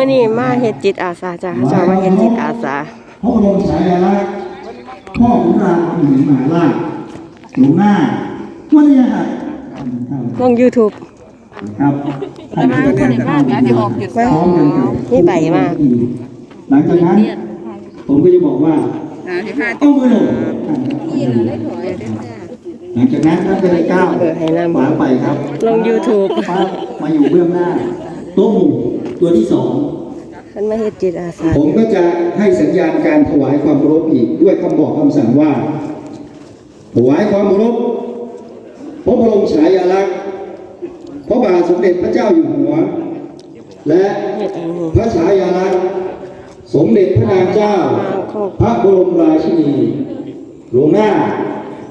เมื่อนี้มาเฮ็ดจิตอาสาจ้ะเขาเจ้ามาเฮ็ดจิตอาสาพระบรมฉายาลักษณ์พ่อขุนรามคำแหงมหาราชหลวงหน้าวันนี้ครับลง YouTube ครับท่านก็ได้พร้อมกันกับนี่ใบมากหลังจากนั้น ผมก็จะบอกว่าต้องมือลงหลังจากนั้นท่านก็ได้ก้าวเออให้นำขวาไปครับ ลง YouTube ปั๊บมาอยู่เบื้องหน้าโต๊ะหมู่ ตัวที่สองท่านมาเฮ็ดจิตอาสาผมก็จะให้สัญญาณการถวายความเคารพอีกด้วยคำบอกคำสั่งว่า ถวายความเคารพพระบรมฉายาลักษณ์พระบาทสมเด็จพระเจ้าอยู่หัว และเฮ็ดอันนี้พระฉายาลักษณ์สมเด็จพระนางเจ้า พระบรมราชินีหลวงหน้า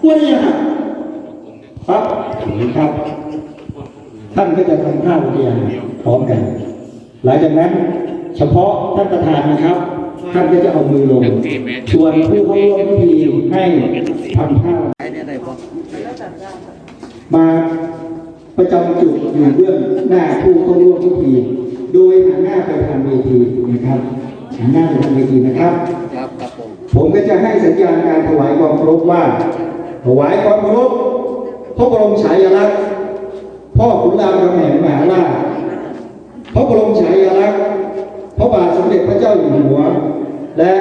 วันนี้ครับปั๊บครับ ท่านก็จะทำท่าวิทยาพร้อมกัน หลังจากนั้นเฉพาะท่านประธานนะครับ ท่านก็จะเอามือลง ชวนผู้เข้าร่วมพิธีให้ทำท่ามาประจำจุดอยู่เบื้องหน้าผู้เข้าร่วมพิธี โดยหันหน้าไปทางเวทีนะครับหันหน้าไปทางเวทีนะครับครับครับผมผมก็จะให้สัญญาณการถวายความเคารพว่า ถวายความเคารพพระบรมฉายาลักษณ์พ่อขุนรามคำแหงมหาราช พระบรมฉายาลักษณ์พระบาทสมเด็จพระเจ้าอยู่หัว และ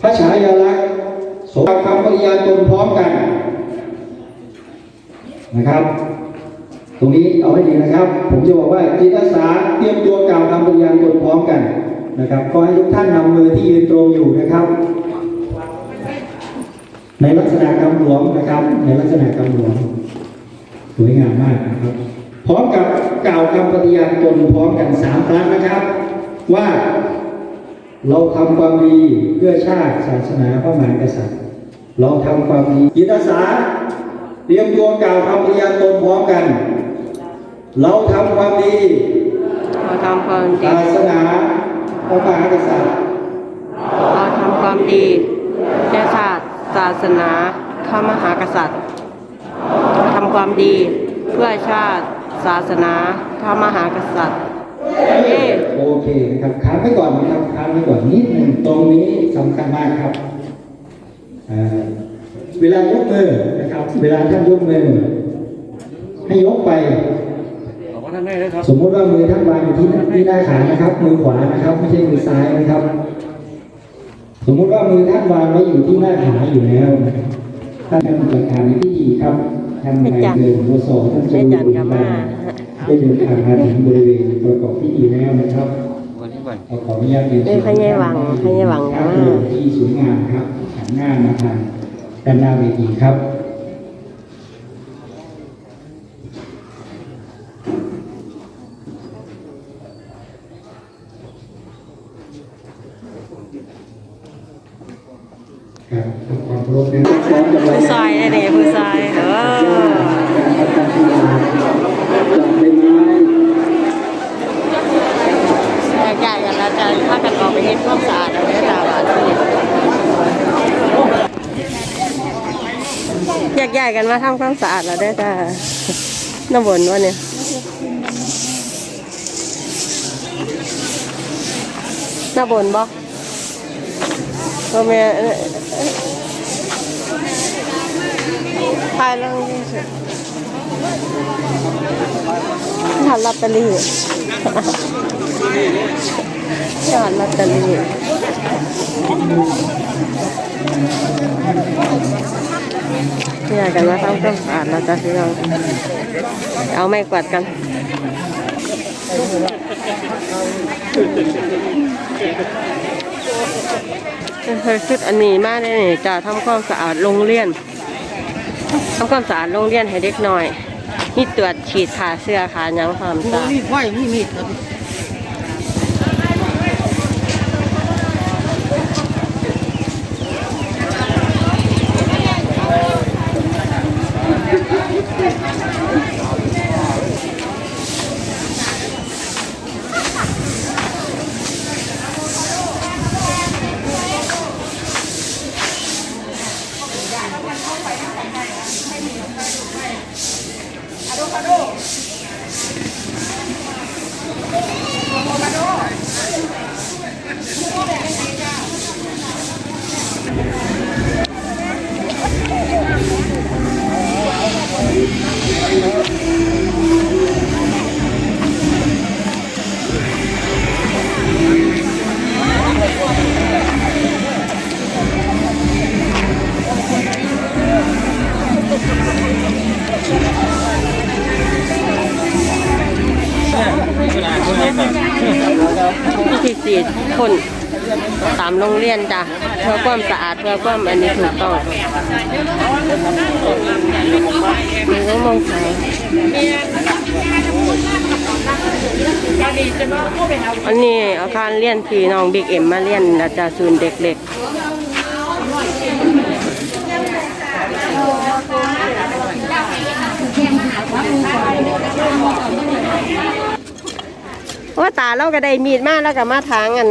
พระฉายาลักษณ์สมคำปริญาตนพร้อมกันนะครับ ตรงนี้เอาให้ดีนะครับ ผมจะบอกว่าจิตอาสาเตรียมตัวกล่าวคำปฏิญาตนพร้อมกันนะครับขอให้ทุกท่านนำมือที่ยืนตรงอยู่นะครับ ในลักษณะกำหลวงนะครับ ในลักษณะกำหลวงสวยงามมากนะครับ พร้อมกับกล่าวคำปฏิญาณตนพร้อมกันสามครั้งนะครับ ว่าเราทำความดีเพื่อชาติศาสนาพระมหากษัตริย์ เราทำความดีจิตอาสาเตรียมตัวกล่าวคำปฏิญาณตนพร้อมกัน เราทำความดีเราทำความดีศาสนาพระมหากษัตริย์ เราทำความดีแก่ชาติศาสนาพระมหากษัตริย์ทำความดีเพื่อชาติ ศาสนาพระมหากษัตริย์เย้โอเคนะครับค้างไว้ก่อนนะครับค้างไว้ก่อนนิดหนึ่งตรงนี้สำคัญมากครับอ่าเวลายกมือนะครับ เวลาท่านยกมือให้ยกไปขอบคุณท่านได้เลยครับ สมมุติว่ามือท่านวางอยู่ที่ที่หน้าขานะครับ มือขวานะครับ ไม่ใช่มือซ้ายนะครับ สมมุติว่ามือท่านวางไว้อยู่ที่หน้าขาอยู่แล้วนะครับท่านเป็นประธานในพิธีครับ ท่านนายเดินโมโสท่านจะแม่จันบุญกับบามาได้เดินทางมาถึงบริเวณประกอบพิธีแล้วนะครับวันนี้วันขอขออนุญาตเรียนเอ้ยพญายหวังพญายหวังคกัรับบมาที่สวยงามครับหันหน้ามาทางด้านหน้าเวทีครับ ผู้ซอยเนี่ยผู้ซอยเออแกย้กันแล้วจะพากันออกไปเฮ็ดความสะอาดแล้วได้ตาบาดนี่แยกย้ายกันมาทำความสะอาดแล้วได้จ้าน้ำบนวะเนี่ยน้าบนบ่พ่อแม่ เอ้ยเอ้ยถ่าลงนี่สิถ่ายลอตเตอรี่ยอดลอตเตอรี่เนี่ยกันมาทำความสะอาดแล้วจ้ะพี่น้องเอาไม้กวาดกันเคยคิดอันนี้มากเลยนี่จะทำความสะอาดโรงเรียน ทำความสะอาดโรงเรียนให้เด็กหน่อย มีตรวจฉีดขาเสื้อขาหยังความสะอาดมีดไฟมีมีดครับ โรงเรียนจ้ะเพื่อความสะอาดเพื่อความอันนี้ถูกต้องมีก็มองขาอันนี้อาคารเรียนที่น้องบิ๊กเอ็มมาเรียนอาจารย์ศูนย์เด็กเล็กว่าตาเราก็ได้มีดมาแล้วก็มาทางอัน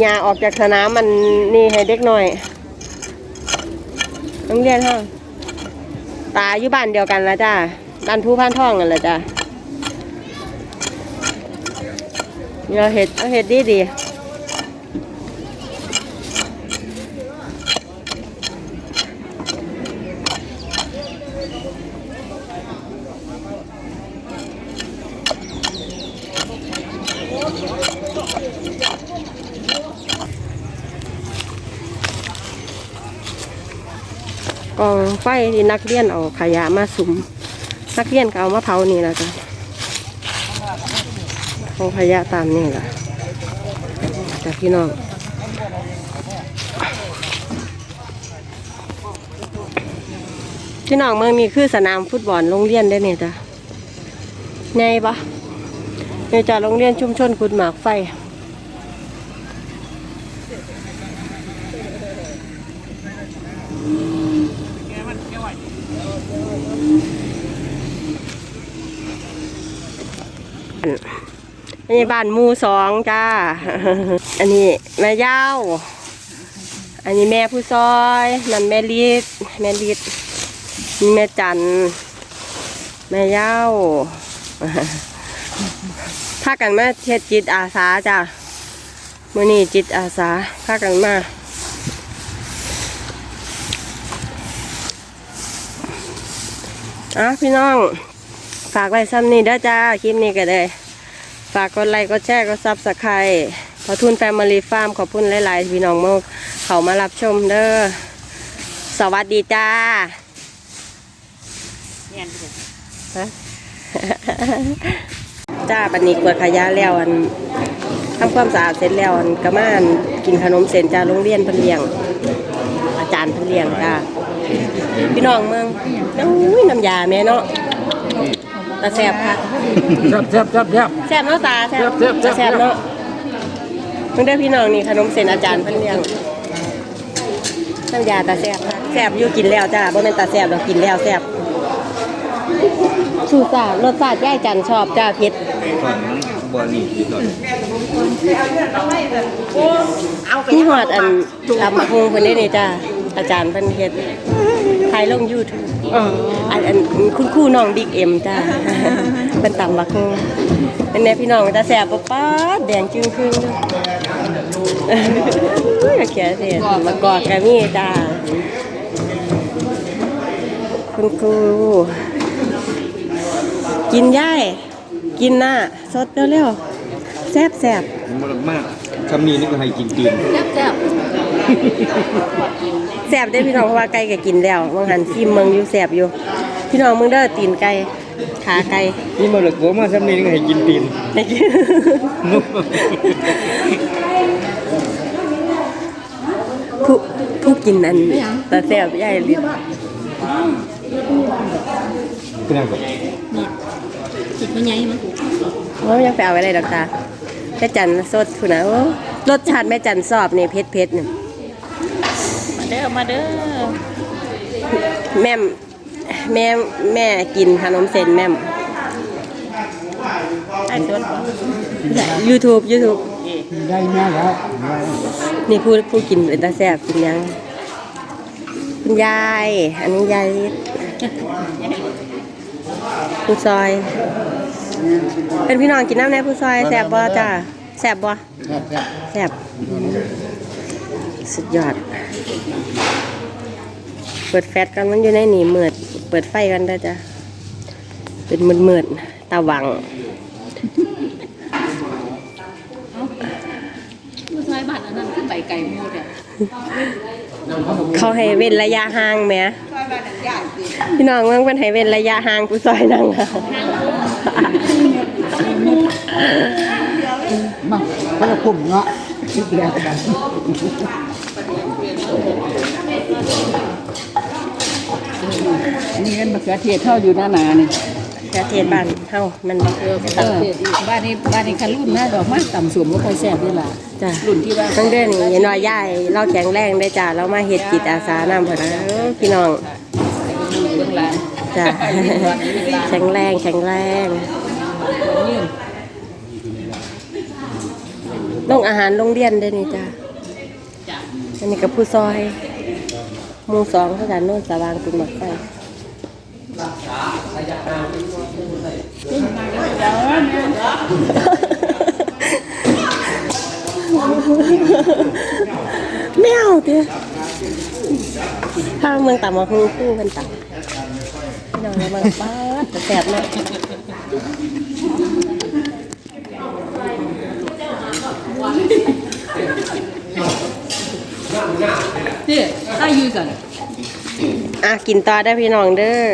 หญ้าออกจากสนามมันนี่ให้เด็กหน่อยโรงเรียนห้องตาอยู่บ้านเดียวกันแล้วจ้าบ้านผู้พันท่องกันแหละจ้าเราเห็ดเราเห็ดดีดี กองไฟที่นักเรียนเอาขยะมาสุม นักเรียนก็เอามาเผานี่แหละจ้ะกองขยะตามนี่แหละจากพี่น้องพี่น้องเมืองนี้คือสนามฟุตบอลโรงเรียนได้เนี่ยจ้ะไงปะเนี่ยจ้ะโรงเรียนชุมชนขุดหมากไฟ อันนี้บ้านมูสองจ้า อันนี้แม่เย้าอันนี้แม่ผู้ซอยนั่นแม่ลิดแม่ลิดนี่แม่จันแม่เย้าพากันมาเฮ็ดจิตอาสาจ้ามื้อนี้จิตอาสาพากันมาอะพี่น้อง ฝากไว้ซ้ำนี้เด้อจ้า คลิปนี้ก็ได้ฝากกดไลค์กดแชร์กดซับสไครต์ขอทุนแฟมิลี่ฟาร์มขอบคุณหลาย ๆ พี่น้องเมื่อเขามารับชมเด้อ สวัสดีจ้าฮะจ้าปันนี้กวาดขยะแล้วอันทำความสะอาดเสร็จแล้วอันกระมานกินขนมเส้นจ้าโรงเรียนเพิ่นเลี้ยง อาจารย์เพิ่นเลี้ยงจ้าพี่น้องเมืองอุ้ยน้ำยาแม่เนาะ ตาแสบค่ะแซ่บแซ่บแซ่บแซ่บแซ่บเนาะตาแซ่บแซ่บแซ่บแซ่บเนาะเพิ่งได้พี่น้องนี่ขนมเส้นอาจารย์เพิ่นเลี้ยงน้ำยาตาแซ่บค่ะแซ่บอยู่กินแล้วจ้าบ่แม่นตาแซ่บดอกกินแล้วแซ่บสูตรจ้ารสชาติย่ายจันชอบจ้าเผ็ดของบอนี่หน่อยนี่ฮอดอันลำพุงเพิ่นได้นี่จ้าอาจารย์เพิ่นเฮ็ดถ่ายลง YouTube อันอันคุณครูน้องบิ๊กเอ็มจ้าเป็นตำบักฮุงเป็นแน่พี่น้องตาแซ่บบ่ป๊าดแดงจึงครึ่งเด้อเฮ้ยแกเสียมากอดกันนี่จ้าคุณครูกินย่ายกินหน้าสดเร็วๆแซ่บแซ่บมันมากคำนี้นี่ก็ให้กินตีนแซ่บแซ่บ ได้อพี่น้องเพราะว่าไก่ก็กินแล้วบางหันซิมเมืองอยู่แซ่บอยู่ พี่น้องมึงเด้อตีนไก่ขาไก่นี่มาเลยกัวมาคำนี้นี่ก็ให้กินตีนได้กินผู้ผู้กินอันแต่แซ่บย่ายลิ้นเป็นยังไงจิตมันใหญ่มั้งว่ายังไปเอาไว้เลยดอกตาแม่จันสดคุณนะโอ้รสชาติแม่จันสอบนี่เผ็ดเผ็ดๆนี่มา เด้อมาเด้อแม่มแม่แม่กินขนมเส้นแม่มไอ้สวนบ่ YouTube YouTube ได้แม่แล้วนี่ผู้ผู้กินเป็นตาแซ่บกินยังคุณยาย อันนี้ยายผู้ซอย เป็นพี่น้องกินน้ำแน่ผู้ซอยแซ่บบ่จ้าแซ่บบ่แซ่บ สุดยอด เปิดแฟลชกันมันอยู่ในนี่มืดเปิดไฟกันได้อจ้ะ เป็นมืดมืดๆตาหวังผู้ซอยบ้านอันนั้นคือใบไก่โมดอะเขาให้เว้นระยะห่างไหมพี่น้องเมืองเป็นให้เว้นระยะห่างผู้ซอยนั่งค่ะมาคนละกลุ่มเนาะคิดแล้วกัน นนี้กันมะเขือเทศเท่าอยู่หน้าหนานี่กระเทียมบ้านเฮามันบ่เออเออบ้านนี้บ้านนี้คันรุ่นนะดอกไม้ต่ำสูงก็ค่อยแซ่บด้วยล่ะจ้ะรุ่นที่ว่าตั้งเดือนนี้น้อยยายเราแข็งแรงได้จ้ะเรามาเฮ็ดจิตอาสานำเพิ่นนะเออพี่น้องเบื้องหลังจ้ะแข็งแรงแข็งแรงลงอาหารโรงเรียนได้นี่จ้ะอันนี้กับผู้ซอยหมู่สองเท่ากันโน่นสว่างตุนหมดไฟ แมวเตี้ยถ้าเมืองต่ำมาคู่คู่กันต่ำพี่น้องเรามาป้าดแต่แสบมากเนี่ยถ้าอยู่สั่นอะ กินต่อได้พี่น้องเด้อ